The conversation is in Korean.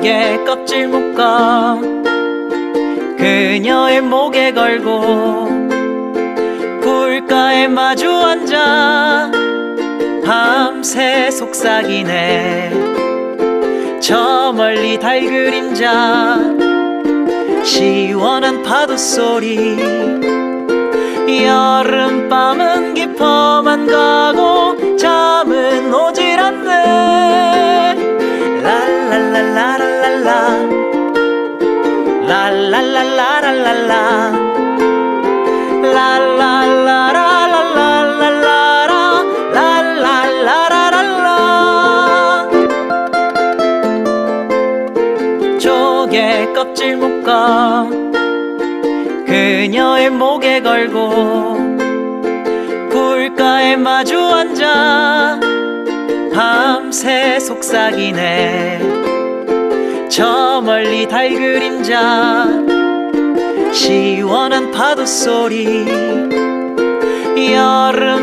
조개 껍질 묶어 그녀의 목에 걸고 굴가에 마주 앉아 밤새 속삭이네. 저 멀리 달 그림자 시원한 파도 소리 조개 껍질 묶어 그녀의 목에 걸고 굴가에 마주 앉아 밤새 속삭이네 저 멀리 달 그림자 시원한 파도 소리 여름